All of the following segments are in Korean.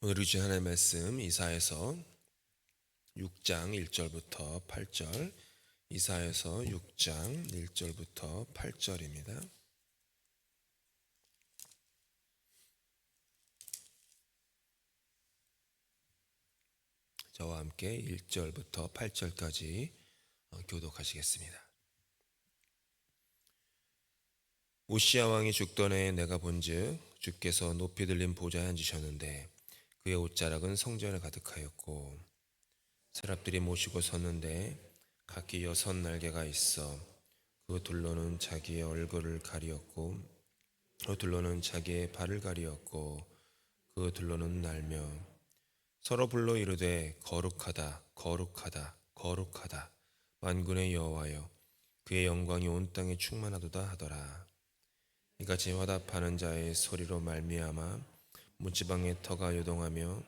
오늘 주신 하나님의 말씀 이사에서 6장 1절부터 8절 이사에서 6장 1절부터 8절입니다. 저와 함께 1절부터 8절까지 어, 교독하시겠습니다. 우시아 왕이 죽던 해에 내가 본즉 주께서 높이 들린 보좌에 앉으셨는데 그의 옷자락은 성전에 가득하였고 사람들이 모시고 섰는데 각기 여섯 날개가 있어 그 둘로는 자기의 얼굴을 가리었고 그 둘로는 자기의 발을 가리었고 그 둘로는 날며 서로 불러 이르되 거룩하다 거룩하다 거룩하다. 만군의 여호와여 그의 영광이 온 땅에 충만하도다 하더라. 이같이 화답하는 자의 소리로 말미암아 무지방의 터가 요동하며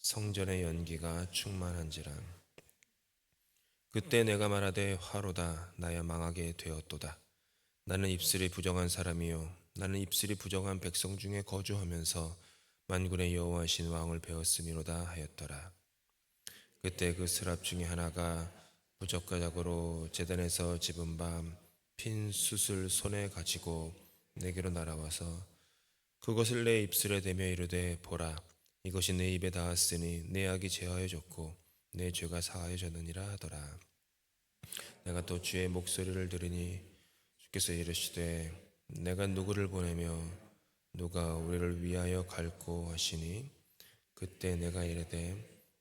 성전의 연기가 충만한지라. 그때 내가 말하되 화로다 나야 망하게 되었도다. 나는 입술이 부정한 사람이요. 나는 입술이 부정한 백성 중에 거주하면서 만군의 여호와신 왕을 배웠음이로다 하였더라. 그때 그 스랍 중에 하나가 부적가작으로 제단에서 집은 밤 핀 숯을 손에 가지고 내게로 날아와서 그것을 내 입술에 대며 이르되 보라 이것이 내 입에 닿았으니 내 악이 제하여졌고 내 죄가 사하여졌느니라 하더라. 내가 또 주의 목소리를 들으니 주께서 이르시되 내가 누구를 보내며 누가 우리를 위하여 갈고 하시니? 그때 내가 이르되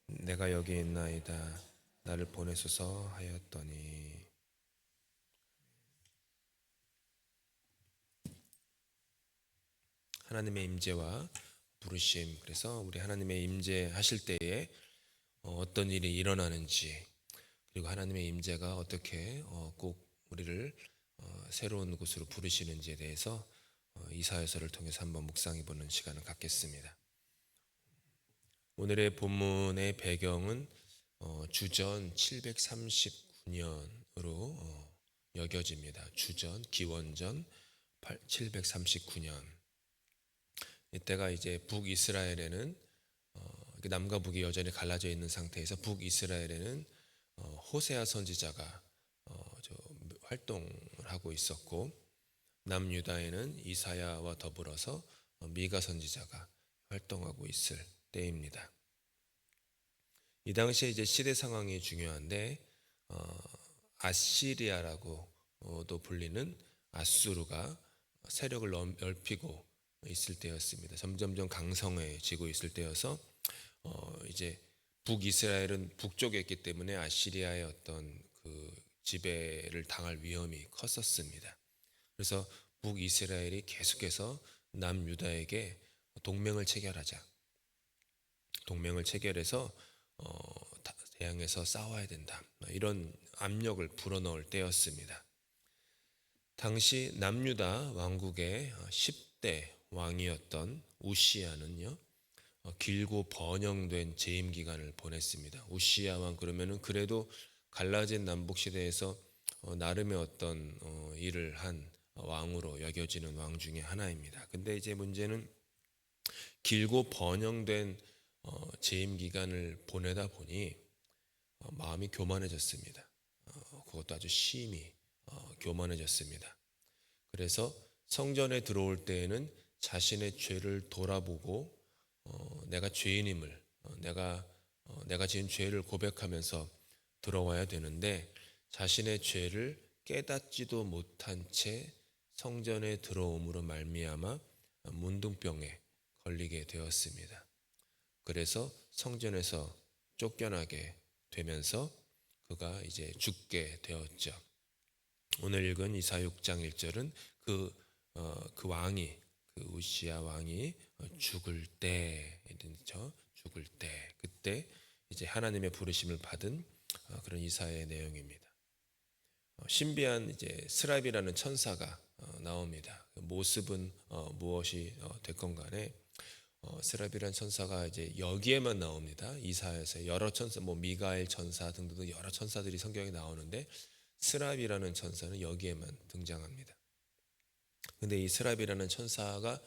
내가 여기 있나이다. 나를 보내소서 하였더니 하나님의 임재와 부르심 그래서 우리 하나님의 임재 하실 때에 어, 어떤 일이 일어나는지 그리고 하나님의 임재가 어떻게 어, 꼭 우리를 어, 새로운 곳으로 부르시는지에 대해서 이사야서를 통해서 한번 묵상해 보는 시간을 갖겠습니다. 오늘의 본문의 배경은 주전 739년으로 여겨집니다. 주전 기원전 739년 이때가 이제 북이스라엘에는 어, 남과 북이 여전히 갈라져 있는 상태에서 북이스라엘에는 어, 호세아 선지자가 어, 활동을 하고 있었고 남유다에는 이사야와 더불어서 어, 미가 선지자가 활동하고 있을 때입니다. 이 당시에 이제 시대 상황이 중요한데 어, 아시리아라고도 불리는 아수르가 세력을 넓히고 있을 때였습니다. 점점점 강성해지고 있을 때여서 어 이제 북이스라엘은 북쪽에 있기 때문에 아시리아의 어떤 그 지배를 당할 위험이 컸었습니다. 그래서 북이스라엘이 계속해서 남유다에게 동맹을 체결하자. 동맹을 체결해서 어, 대항해서 싸워야 된다. 이런 압력을 불어넣을 때였습니다. 당시 남유다 왕국의 10대 왕이었던 우시아는요 어, 길고 번영된 재임 기간을 보냈습니다. 우시아 왕 그러면은 그래도 갈라진 남북 시대에서 어, 나름의 어떤 어, 일을 한 왕으로 여겨지는 왕 중에 하나입니다. 근데 이제 문제는 길고 번영된 재임 기간을 보내다 보니 마음이 교만해졌습니다. 그것도 아주 심히 교만해졌습니다. 그래서 성전에 들어올 때에는 자신의 죄를 돌아보고 어, 내가 죄인임을 어, 내가 어, 내가 지은 죄를 고백하면서 들어와야 되는데 자신의 죄를 깨닫지도 못한 채 성전에 들어옴으로 말미암아 문둥병에 걸리게 되었습니다. 그래서 성전에서 쫓겨나게 되면서 그가 이제 죽게 되었죠. 오늘 읽은 이사 6장 1절은 그, 어, 그 왕이 그 우시아 왕이 죽을 때, 저 죽을 때 그때 이제 하나님의 부르심을 받은 어, 그런 이사의 내용입니다. 어, 신비한 이제 스랍이라는 천사가 어, 나옵니다. 그 모습은 무엇이 됐건 간에 스랍이라는 천사가 이제 여기에만 나옵니다. 이사에서 여러 천사, 뭐 미가엘 천사 등등 여러 천사들이 성경에 나오는데 스랍이라는 천사는 여기에만 등장합니다. 근데 이 스랍이라는 천사가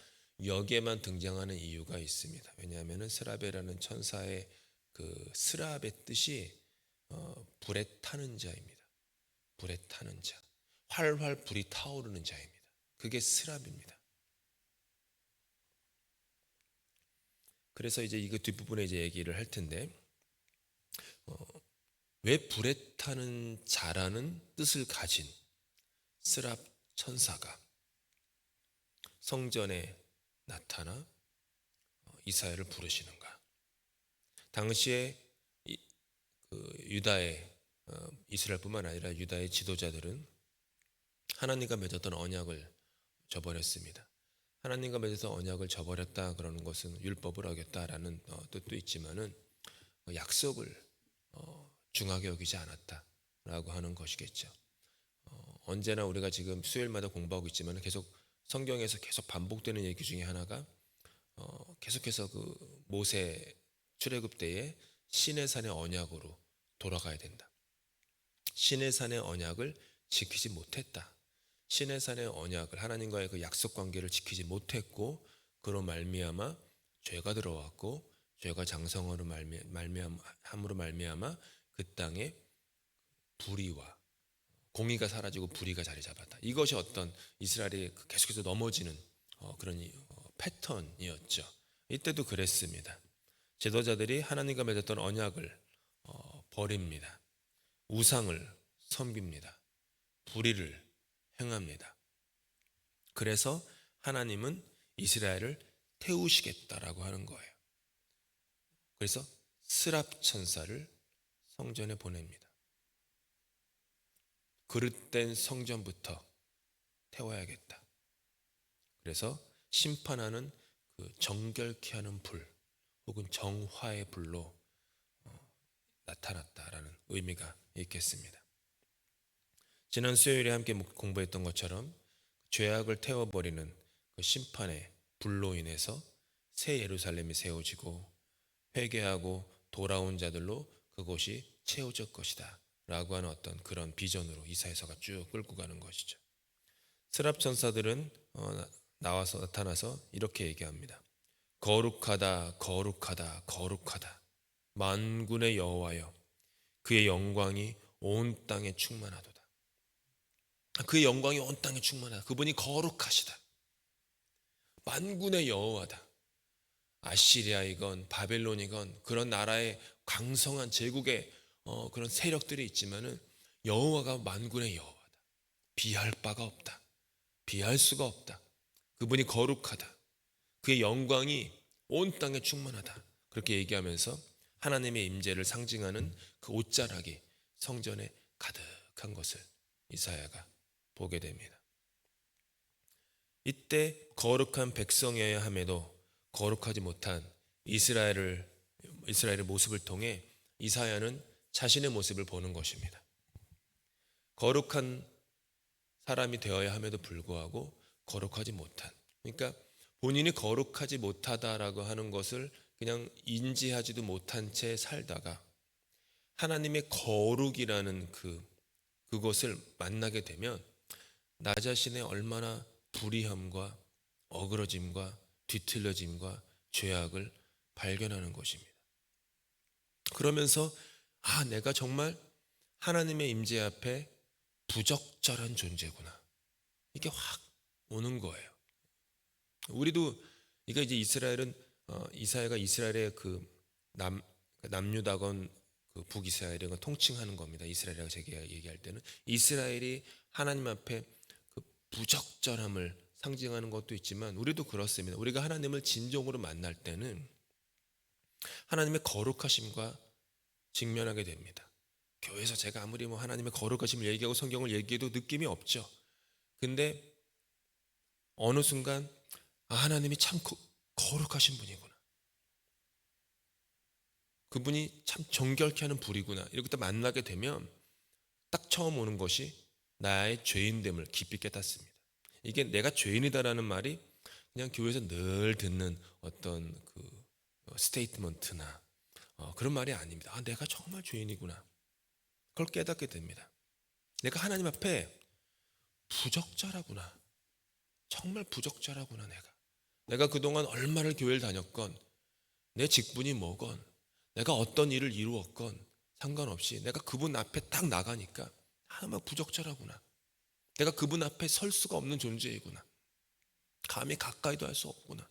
여기에만 등장하는 이유가 있습니다. 왜냐하면 스라베라는 천사의 그 스랍의 뜻이 어, 불에 타는 자입니다. 불에 타는 자, 활활 불이 타오르는 자입니다. 그게 스랍입니다. 그래서 이제 이거 뒷부분에 이제 얘기를 할 텐데 어, 왜 불에 타는 자라는 뜻을 가진 스랍 천사가 성전에 나타나 어, 이사야를 부르시는가? 당시에 이, 그 유다의 어, 이스라엘뿐만 아니라 유다의 지도자들은 하나님과 맺었던 언약을 저버렸습니다. 하나님과 맺어서 언약을 저버렸다 그러는 것은 율법을 어겼다라는 어, 뜻도 있지만은 어, 약속을 어, 중하게 여기지 않았다라고 하는 것이겠죠. 어, 언제나 우리가 지금 수요일마다 공부하고 있지만 계속 성경에서 계속 반복되는 얘기 중에 하나가 어, 계속해서 그 모세 출애굽 때에 신의 산의 언약으로 돌아가야 된다. 신의 산의 언약을 지키지 못했다. 신의 산의 언약을 하나님과의 그 약속 관계를 지키지 못했고 그로 말미암아 죄가 들어왔고 죄가 장성으로 말미 말미암으로 말미암아 그 땅에 불의와 공의가 사라지고 불의가 자리 잡았다. 이것이 어떤 이스라엘이 계속해서 넘어지는 어, 그런 이, 어, 패턴이었죠. 이때도 그랬습니다. 제도자들이 하나님과 맺었던 언약을 어, 버립니다. 우상을 섬깁니다. 불의를 행합니다. 그래서 하나님은 이스라엘을 태우시겠다라고 하는 거예요. 그래서 스랍 천사를 성전에 보냅니다. 그릇된 성전부터 태워야겠다. 그래서 심판하는 그 정결케 하는 불 혹은 정화의 불로 어, 나타났다라는 의미가 있겠습니다. 지난 수요일에 함께 공부했던 것처럼 죄악을 태워버리는 그 심판의 불로 인해서 새 예루살렘이 세워지고 회개하고 돌아온 자들로 그곳이 채워질 것이다. 라고 하는 어떤 그런 비전으로 이사야서가 쭉 끌고 가는 것이죠. 스랍 천사들은 어, 나와서 나타나서 이렇게 얘기합니다. 거룩하다, 거룩하다, 거룩하다. 만군의 여호와여, 그의 영광이 온 땅에 충만하도다. 그의 영광이 온 땅에 충만하다. 그분이 거룩하시다. 만군의 여호와다. 아시리아이건 바벨론이건 그런 나라의 강성한 제국의 어, 그런 세력들이 있지만은 여호와가 만군의 여호와다. 비할 바가 없다. 비할 수가 없다. 그분이 거룩하다. 그의 영광이 온 땅에 충만하다. 그렇게 얘기하면서 하나님의 임재를 상징하는 그 옷자락이 성전에 가득한 것을 이사야가 보게 됩니다. 이때 거룩한 백성이어야 함에도 거룩하지 못한 이스라엘을 이스라엘의 모습을 통해 이사야는 자신의 모습을 보는 것입니다. 거룩한 사람이 되어야 함에도 불구하고 거룩하지 못한 그러니까 본인이 거룩하지 못하다라고 하는 것을 그냥 인지하지도 못한 채 살다가 하나님의 거룩이라는 그 그것을 만나게 되면 나 자신의 얼마나 불의함과 어그러짐과 뒤틀려짐과 죄악을 발견하는 것입니다. 그러면서 아, 내가 정말 하나님의 임재 앞에 부적절한 존재구나. 이게 확 오는 거예요. 우리도 이게 이제 이스라엘은 어, 이사야가 이스라엘의 그 남 남유다건 그 북이스라엘을 통칭하는 겁니다. 이스라엘이라고 제가 얘기할 때는 이스라엘이 하나님 앞에 그 부적절함을 상징하는 것도 있지만 우리도 그렇습니다. 우리가 하나님을 진정으로 만날 때는 하나님의 거룩하심과 직면하게 됩니다. 교회에서 제가 아무리 뭐 하나님의 거룩하심을 얘기하고 성경을 얘기해도 느낌이 없죠. 근데 어느 순간 아, 하나님이 참 거룩하신 분이구나. 그분이 참 정결케 하는 불이구나. 이렇게 딱 만나게 되면 딱 처음 오는 것이 나의 죄인됨을 깊이 깨닫습니다. 이게 내가 죄인이다라는 말이 그냥 교회에서 늘 듣는 어떤 그 스테이트먼트나 어, 그런 말이 아닙니다. 아, 내가 정말 죄인이구나. 그걸 깨닫게 됩니다. 내가 하나님 앞에 부적절하구나. 정말 부적절하구나, 내가. 내가 그동안 얼마를 교회를 다녔건 내 직분이 뭐건 내가 어떤 일을 이루었건 상관없이 내가 그분 앞에 딱 나가니까 아마 부적절하구나. 내가 그분 앞에 설 수가 없는 존재이구나. 감히 가까이도 할 수 없구나.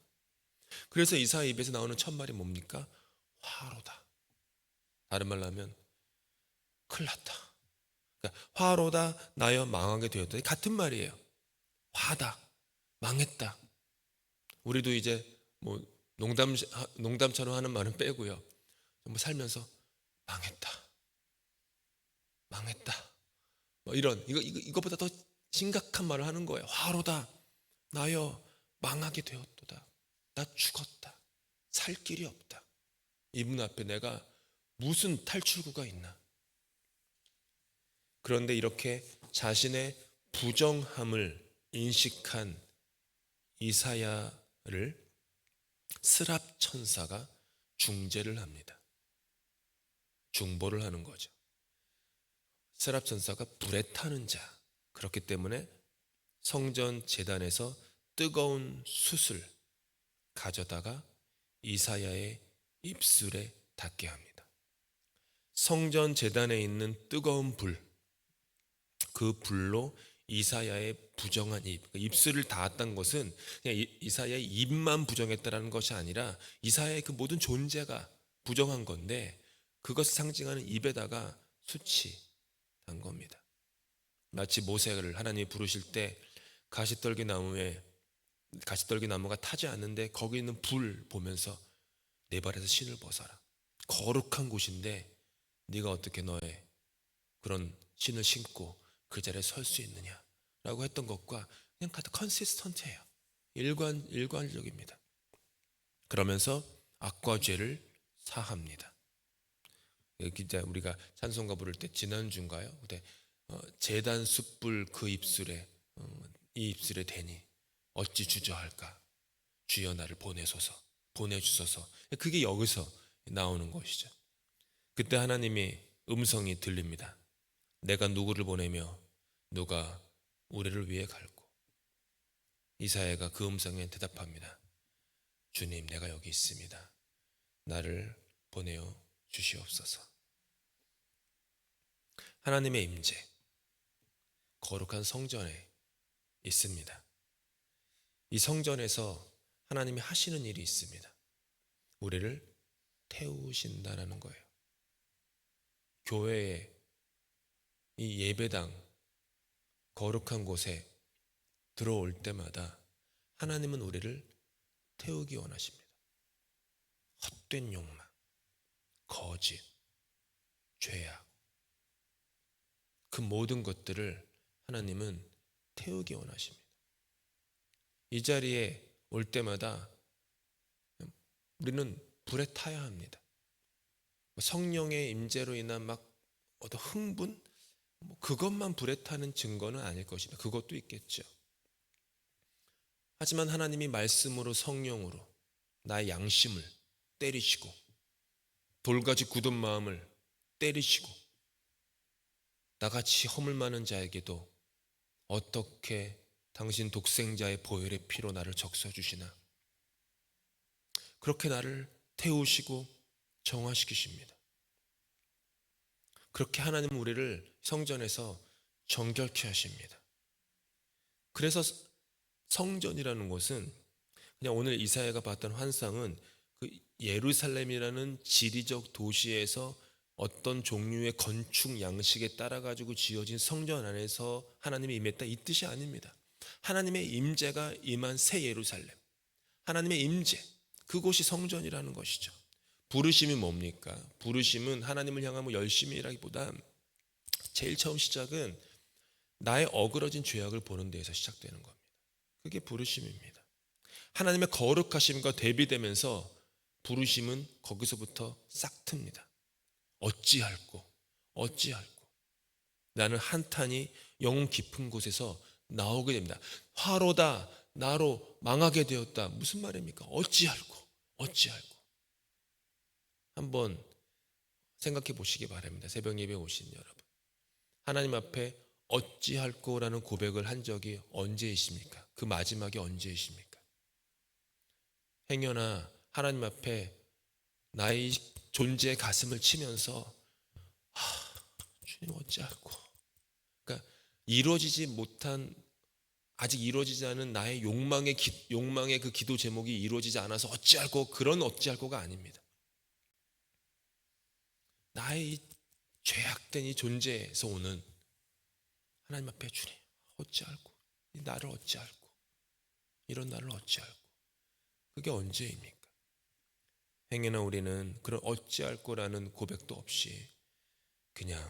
그래서 이사 입에서 나오는 첫 말이 뭡니까? 화로다. 다른 말로 하면 큰일 났다. 그러니까 화로다 나여 망하게 되었다. 같은 말이에요. 화다. 망했다. 우리도 이제 뭐 농담 농담처럼 하는 말은 빼고요. 뭐 살면서 망했다. 망했다. 뭐 이런 이거 이거 이것보다 더 심각한 말을 하는 거예요. 화로다. 나여 망하게 되었도다. 나 죽었다. 살 길이 없다. 이분 앞에 내가 무슨 탈출구가 있나? 그런데 이렇게 자신의 부정함을 인식한 이사야를 스랍 천사가 중재를 합니다. 중보를 하는 거죠. 스랍 천사가 불에 타는 자. 그렇기 때문에 성전 재단에서 뜨거운 숯을 가져다가 이사야의 입술에 닿게 합니다. 성전 재단에 있는 뜨거운 불, 그 불로 이사야의 부정한 입, 그러니까 입술을 닿았던 것은 그냥 이- 이사야의 입만 부정했다라는 것이 아니라 이사야의 그 모든 존재가 부정한 건데 그것을 상징하는 입에다가 수치 단 겁니다. 마치 모세를 하나님이 부르실 때 가시떨기 나무에 가시떨기 나무가 타지 않는데 거기 있는 불 보면서 내 발에서 신을 벗어라. 거룩한 곳인데 네가 어떻게 너의 그런 신을 신고 그 자리에 설 수 있느냐 라고 했던 것과 그냥 같은 컨시스턴트해요. 일관 일관적입니다. 그러면서 악과 죄를 사합니다. 이제 우리가 찬송가 부를 때 지난주인가요? 그때 어, 재단 숯불 그 입술에 어, 이 입술에 대니 어찌 주저할까? 주여 나를 보내소서 보내주소서 그게 여기서 나오는 것이죠. 그때 하나님이 음성이 들립니다. 내가 누구를 보내며 누가 우리를 위해 갈고 이사야가 그 음성에 대답합니다. 주님 내가 여기 있습니다. 나를 보내어 주시옵소서. 하나님의 임재 거룩한 성전에 있습니다. 이 성전에서 하나님이 하시는 일이 있습니다. 우리를 태우신다라는 거예요. 교회에 이 예배당 거룩한 곳에 들어올 때마다 하나님은 우리를 태우기 원하십니다. 헛된 욕망, 거짓, 죄악 그 모든 것들을 하나님은 태우기 원하십니다. 이 자리에 올 때마다 우리는 불에 타야 합니다. 성령의 임재로 인한 막 어떤 흥분 뭐 그것만 불에 타는 증거는 아닐 것입니다. 그것도 있겠죠. 하지만 하나님이 말씀으로 성령으로 나의 양심을 때리시고 돌같이 굳은 마음을 때리시고 나같이 허물 많은 자에게도 어떻게 당신 독생자의 보혈의 피로 나를 적셔 주시나 그렇게 나를 태우시고 정화시키십니다. 그렇게 하나님은 우리를 성전에서 정결케 하십니다. 그래서 성전이라는 것은 그냥 오늘 이사야가 봤던 환상은 그 예루살렘이라는 지리적 도시에서 어떤 종류의 건축 양식에 따라 가지고 지어진 성전 안에서 하나님이 임했다 이 뜻이 아닙니다. 하나님의 임재가 임한 새 예루살렘. 하나님의 임재. 그곳이 성전이라는 것이죠. 부르심이 뭡니까? 부르심은 하나님을 향한 뭐 열심이라기보다 제일 처음 시작은 나의 어그러진 죄악을 보는 데에서 시작되는 겁니다. 그게 부르심입니다. 하나님의 거룩하심과 대비되면서 부르심은 거기서부터 싹 틉니다. 어찌할꼬, 어찌할꼬. 나는 한탄이 영혼 깊은 곳에서 나오게 됩니다. 화로다, 나로 망하게 되었다. 무슨 말입니까? 어찌할꼬, 어찌할꼬. 한번 생각해 보시기 바랍니다. 새벽 예배 오신 여러분. 하나님 앞에 어찌할꼬라는 고백을 한 적이 언제이십니까? 그 마지막이 언제이십니까? 행여나 하나님 앞에 나의 존재의 가슴을 치면서 아, 주님 어찌할꼬 이루어지지 못한 아직 이루어지지 않은 나의 욕망의 기, 욕망의 그 기도 제목이 이루어지지 않아서 어찌할꼬 그런 어찌할꼬가 아닙니다. 나의 이 죄악된 이 존재에서 오는 하나님 앞에 주님 어찌할꼬 이 나를 어찌할꼬 이런 나를 어찌할꼬 그게 언제입니까? 행여나 우리는 그런 어찌할 거라는 고백도 없이 그냥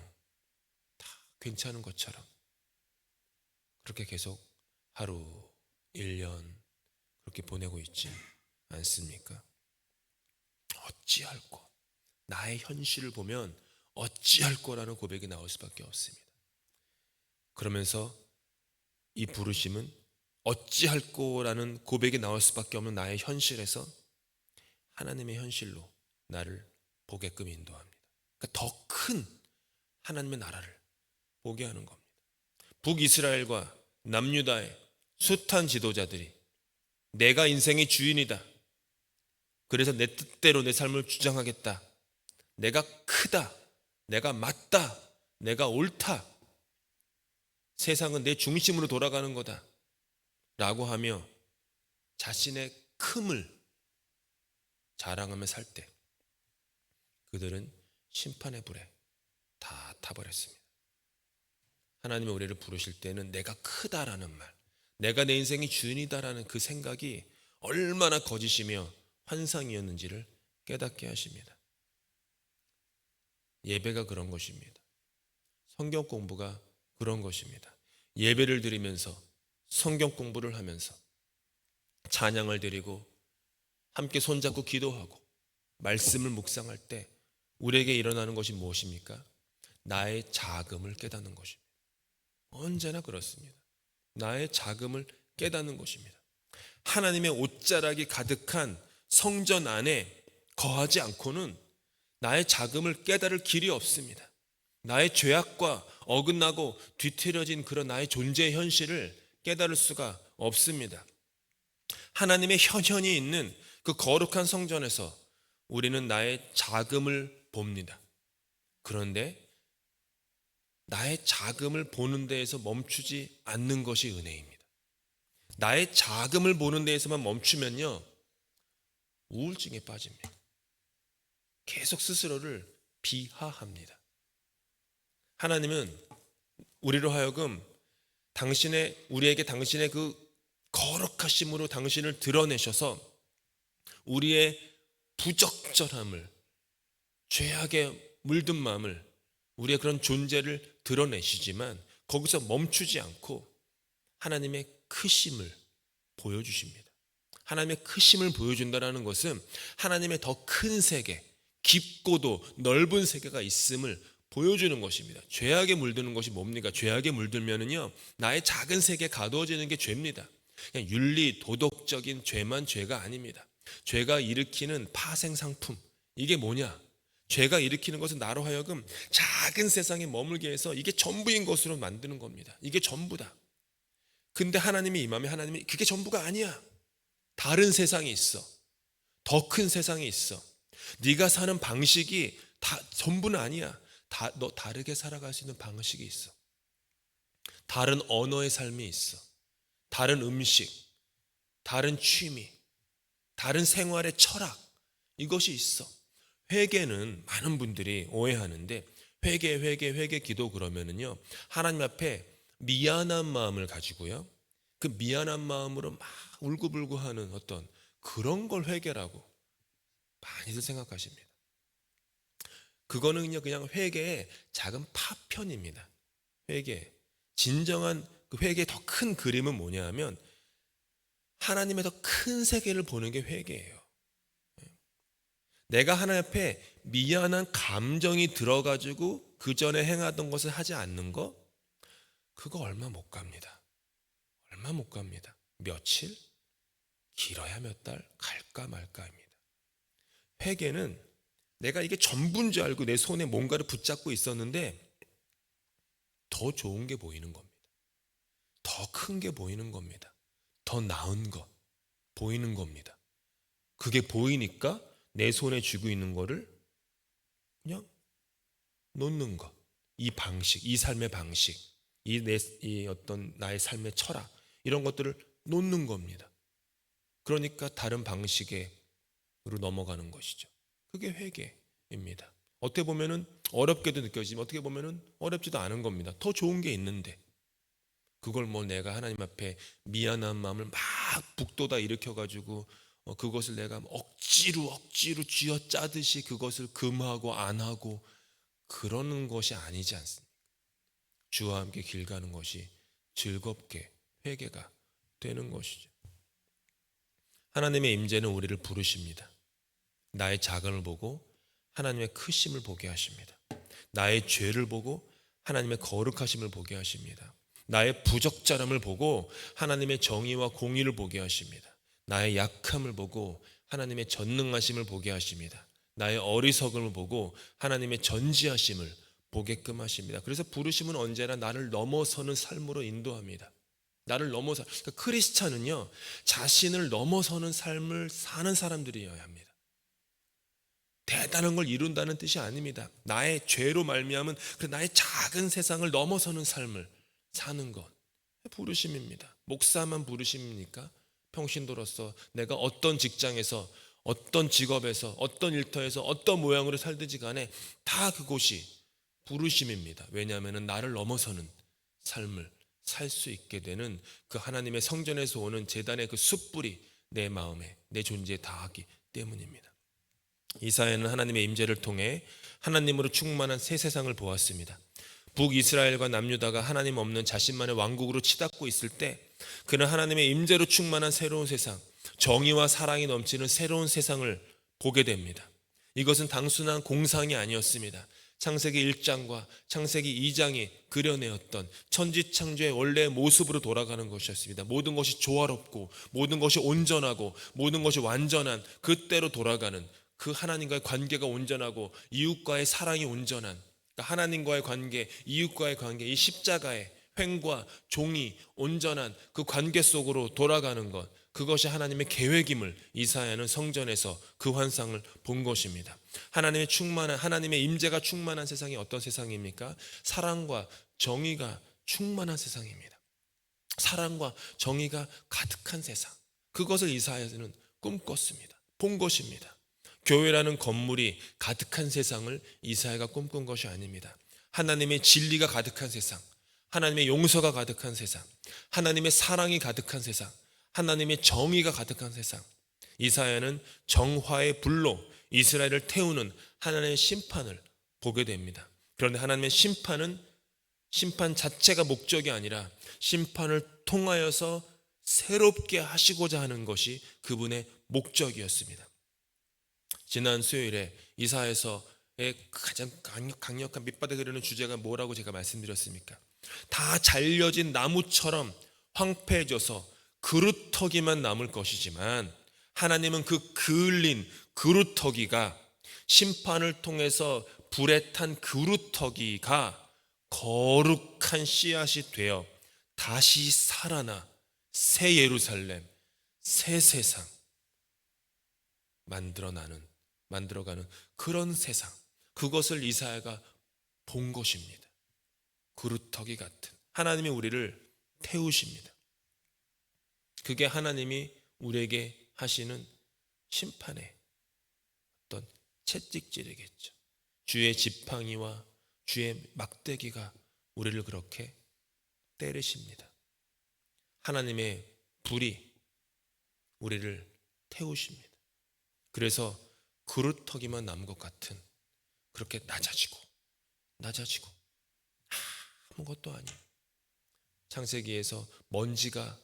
다 괜찮은 것처럼 그렇게 계속 하루, 1년 그렇게 보내고 있지 않습니까? 어찌할 거. 나의 현실을 보면 어찌할 거라는 고백이 나올 수밖에 없습니다. 그러면서 이 부르심은 어찌할 거라는 고백이 나올 수밖에 없는 나의 현실에서 하나님의 현실로 나를 보게끔 인도합니다. 그러니까 더 큰 하나님의 나라를 보게 하는 겁니다. 북이스라엘과 남유다의 숱한 지도자들이 내가 인생의 주인이다. 그래서 내 뜻대로 내 삶을 주장하겠다. 내가 크다. 내가 맞다. 내가 옳다. 세상은 내 중심으로 돌아가는 거다. 라고 하며 자신의 큼을 자랑하며 살 때 그들은 심판의 불에 다 타버렸습니다. 하나님이 우리를 부르실 때는 내가 크다라는 말, 내가 내 인생의 주인이다라는 그 생각이 얼마나 거짓이며 환상이었는지를 깨닫게 하십니다. 예배가 그런 것입니다. 성경 공부가 그런 것입니다. 예배를 드리면서 성경 공부를 하면서 찬양을 드리고 함께 손잡고 기도하고 말씀을 묵상할 때 우리에게 일어나는 것이 무엇입니까? 나의 자금을 깨닫는 것입니다. 언제나 그렇습니다. 나의 자금을 깨닫는 것입니다. 하나님의 옷자락이 가득한 성전 안에 거하지 않고는 나의 자금을 깨달을 길이 없습니다. 나의 죄악과 어긋나고 뒤틀어진 그런 나의 존재의 현실을 깨달을 수가 없습니다. 하나님의 현현이 있는 그 거룩한 성전에서 우리는 나의 자금을 봅니다. 그런데 나의 자금을 보는 데에서 멈추지 않는 것이 은혜입니다. 나의 자금을 보는 데에서만 멈추면요, 우울증에 빠집니다. 계속 스스로를 비하합니다. 하나님은 우리로 하여금 당신의 우리에게 당신의 그 거룩하심으로 당신을 드러내셔서 우리의 부적절함을 죄악에 물든 마음을 우리의 그런 존재를 드러내시지만 거기서 멈추지 않고 하나님의 크심을 보여주십니다. 하나님의 크심을 보여준다는 것은 하나님의 더 큰 세계, 깊고도 넓은 세계가 있음을 보여주는 것입니다. 죄악에 물드는 것이 뭡니까? 죄악에 물들면은요, 나의 작은 세계에 가두어지는 게 죄입니다. 그냥 윤리, 도덕적인 죄만 죄가 아닙니다. 죄가 일으키는 파생 상품. 이게 뭐냐? 죄가 일으키는 것은 나로 하여금 작은 세상에 머물게 해서 이게 전부인 것으로 만드는 겁니다. 이게 전부다. 근데 하나님이 임하면 하나님이 그게 전부가 아니야. 다른 세상이 있어. 더 큰 세상이 있어. 네가 사는 방식이 다 전부는 아니야. 다, 너 다르게 살아갈 수 있는 방식이 있어. 다른 언어의 삶이 있어. 다른 음식, 다른 취미, 다른 생활의 철학 이것이 있어. 회개는 많은 분들이 오해하는데 회개, 회개, 회개 기도 그러면은요 하나님 앞에 미안한 마음을 가지고요 그 미안한 마음으로 막 울고불고 하는 어떤 그런 걸 회개라고 많이들 생각하십니다. 그거는요 그냥 회개의 작은 파편입니다. 회개 진정한 그 회개의 더 큰 그림은 뭐냐 하면 하나님의 더 큰 세계를 보는 게 회개예요. 내가 하나님 앞에 미안한 감정이 들어가지고 그 전에 행하던 것을 하지 않는 거, 그거 얼마 못 갑니다. 얼마 못 갑니다. 며칠? 길어야 몇 달? 갈까 말까입니다. 회개는 내가 이게 전부인 줄 알고 내 손에 뭔가를 붙잡고 있었는데 더 좋은 게 보이는 겁니다. 더 큰 게 보이는 겁니다. 더 나은 것 보이는 겁니다. 그게 보이니까 내 손에 쥐고 있는 거를 그냥 놓는 것. 이 방식, 이 삶의 방식, 이 내 이 어떤 나의 삶의 철학 이런 것들을 놓는 겁니다. 그러니까 다른 방식으로 넘어가는 것이죠. 그게 회개입니다. 어떻게 보면은 어렵게도 느껴지지만 어떻게 보면은 어렵지도 않은 겁니다. 더 좋은 게 있는데 그걸 뭐 내가 하나님 앞에 미안한 마음을 막 북돋아 일으켜 가지고 어, 그것을 내가 억지로 억지로 쥐어 짜듯이 그것을 금하고 안 하고 그러는 것이 아니지 않습니까? 주와 함께 길 가는 것이 즐겁게 회개가 되는 것이죠. 하나님의 임재는 우리를 부르십니다. 나의 작은을 보고 하나님의 크심을 보게 하십니다. 나의 죄를 보고 하나님의 거룩하심을 보게 하십니다. 나의 부적절함을 보고 하나님의 정의와 공의를 보게 하십니다. 나의 약함을 보고 하나님의 전능하심을 보게 하십니다. 나의 어리석음을 보고 하나님의 전지하심을 보게끔 하십니다. 그래서 부르심은 언제나 나를 넘어서는 삶으로 인도합니다. 나를 넘어서 그러니까 크리스찬은요 자신을 넘어서는 삶을 사는 사람들이어야 합니다. 대단한 걸 이룬다는 뜻이 아닙니다. 나의 죄로 말미암은 그 나의 작은 세상을 넘어서는 삶을 사는 것 부르심입니다. 목사만 부르심입니까? 평신도로서 내가 어떤 직장에서 어떤 직업에서 어떤 일터에서 어떤 모양으로 살든지 간에 다 그곳이 부르심입니다. 왜냐하면 나를 넘어서는 삶을 살 수 있게 되는 그 하나님의 성전에서 오는 재단의 그 숯불이 내 마음에 내 존재에 닿기 때문입니다. 이사야는 하나님의 임재를 통해 하나님으로 충만한 새 세상을 보았습니다. 북이스라엘과 남유다가 하나님 없는 자신만의 왕국으로 치닫고 있을 때 그는 하나님의 임재로 충만한 새로운 세상, 정의와 사랑이 넘치는 새로운 세상을 보게 됩니다. 이것은 단순한 공상이 아니었습니다. 창세기 1장과 창세기 2장이 그려내었던 천지창조의 원래의 모습으로 돌아가는 것이었습니다. 모든 것이 조화롭고 모든 것이 온전하고 모든 것이 완전한 그때로 돌아가는 그 하나님과의 관계가 온전하고 이웃과의 사랑이 온전한 하나님과의 관계, 이웃과의 관계, 이 십자가의 횡과 종이 온전한 그 관계 속으로 돌아가는 것 그것이 하나님의 계획임을 이사야는 성전에서 그 환상을 본 것입니다. 하나님의 충만한 하나님의 임재가 충만한 세상이 어떤 세상입니까? 사랑과 정의가 충만한 세상입니다. 사랑과 정의가 가득한 세상. 그것을 이사야는 꿈꿨습니다. 본 것입니다. 교회라는 건물이 가득한 세상을 이사야가 꿈꾼 것이 아닙니다. 하나님의 진리가 가득한 세상, 하나님의 용서가 가득한 세상, 하나님의 사랑이 가득한 세상, 하나님의 정의가 가득한 세상. 이사야는 정화의 불로 이스라엘을 태우는 하나님의 심판을 보게 됩니다. 그런데 하나님의 심판은 심판 자체가 목적이 아니라 심판을 통하여서 새롭게 하시고자 하는 것이 그분의 목적이었습니다. 지난 수요일에 이사에서의 가장 강력 한 밑바닥에 흐르는 주제가 뭐라고 제가 말씀드렸습니까? 다 잘려진 나무처럼 황폐해져서 그루터기만 남을 것이지만 하나님은 그 그을린 그루터기가 심판을 통해서 불에 탄 그루터기가 거룩한 씨앗이 되어 다시 살아나 새 예루살렘, 새 세상 만들어나는 만들어가는 그런 세상 그것을 이사야가 본 것입니다. 그루터기 같은 하나님이 우리를 태우십니다. 그게 하나님이 우리에게 하시는 심판의 어떤 채찍질이겠죠. 주의 지팡이와 주의 막대기가 우리를 그렇게 때리십니다. 하나님의 불이 우리를 태우십니다. 그래서 그루터기만 남은 것 같은 그렇게 낮아지고 낮아지고 아무것도 아니에요. 창세기에서 먼지가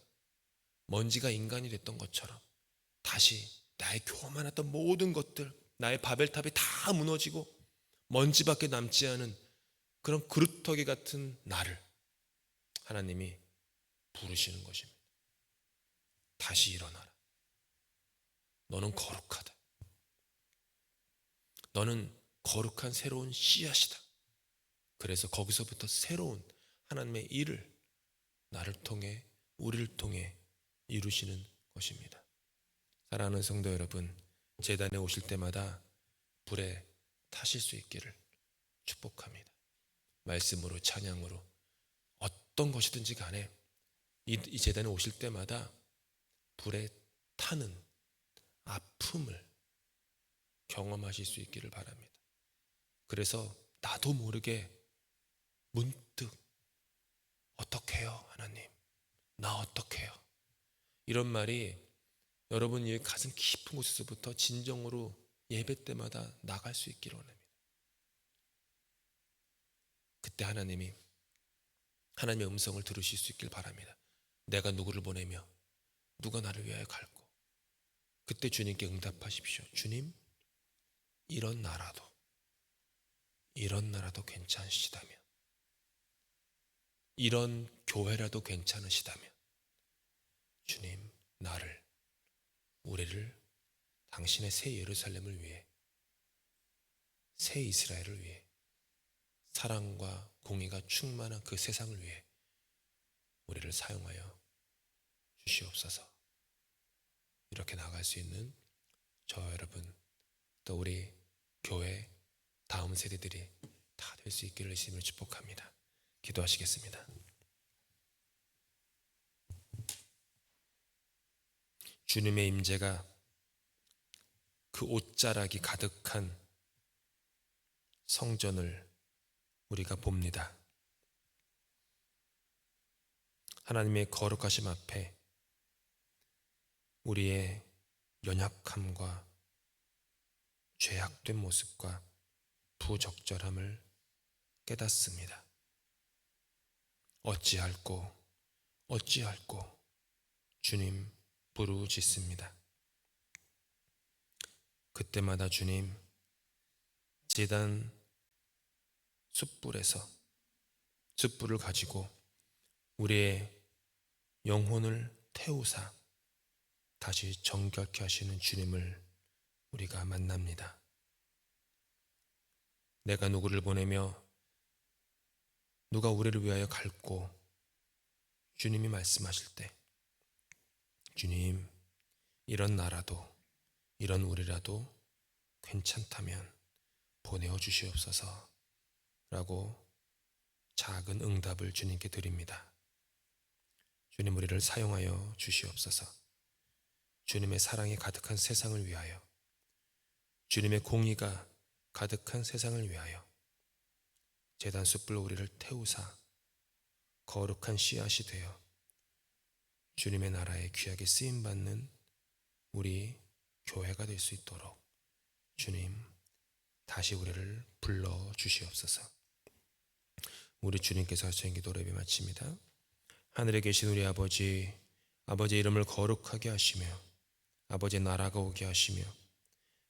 먼지가 인간이 됐던 것처럼 다시 나의 교만했던 모든 것들 나의 바벨탑이 다 무너지고 먼지밖에 남지 않은 그런 그루터기 같은 나를 하나님이 부르시는 것입니다. 다시 일어나라. 너는 거룩하다. 너는 거룩한 새로운 씨앗이다. 그래서 거기서부터 새로운 하나님의 일을 나를 통해 우리를 통해 이루시는 것입니다. 사랑하는 성도 여러분, 재단에 오실 때마다 불에 타실 수 있기를 축복합니다. 말씀으로 찬양으로 어떤 것이든지 간에 이, 이 재단에 오실 때마다 불에 타는 아픔을 경험하실 수 있기를 바랍니다. 그래서 나도 모르게 문득 어떡해요, 하나님? 나 어떡해요? 이런 말이 여러분이 가슴 깊은 곳에서부터 진정으로 예배 때마다 나갈 수 있기를 원합니다. 그때 하나님이 하나님의 음성을 들으실 수 있길 바랍니다. 내가 누구를 보내며 누가 나를 위하여 갈고 그때 주님께 응답하십시오. 주님, 이런 나라도 이런 나라도 괜찮으시다면 이런 교회라도 괜찮으시다면 주님 나를 우리를 당신의 새 예루살렘을 위해 새 이스라엘을 위해 사랑과 공의가 충만한 그 세상을 위해 우리를 사용하여 주시옵소서. 이렇게 나갈 수 있는 저 여러분 또 우리 교회 다음 세대들이 다 될 수 있기를 예수님을 축복합니다. 기도하시겠습니다. 주님의 임재가 그 옷자락이 가득한 성전을 우리가 봅니다. 하나님의 거룩하심 앞에 우리의 연약함과 죄악된 모습과 부적절함을 깨닫습니다. 어찌할꼬 어찌할꼬 주님 부르짖습니다. 그때마다 주님 제단 숯불에서 숯불을 가지고 우리의 영혼을 태우사 다시 정결케 하시는 주님을 우리가 만납니다. 내가 누구를 보내며 누가 우리를 위하여 갈고 주님이 말씀하실 때 주님 이런 나라도 이런 우리라도 괜찮다면 보내어 주시옵소서 라고 작은 응답을 주님께 드립니다. 주님 우리를 사용하여 주시옵소서. 주님의 사랑이 가득한 세상을 위하여 주님의 공의가 가득한 세상을 위하여 재단 숯불로 우리를 태우사 거룩한 씨앗이 되어 주님의 나라에 귀하게 쓰임 받는 우리 교회가 될 수 있도록 주님 다시 우리를 불러 주시옵소서. 우리 주님께서 하신 기도 예배 마칩니다. 하늘에 계신 우리 아버지 아버지의 이름을 거룩하게 하시며 아버지의 나라가 오게 하시며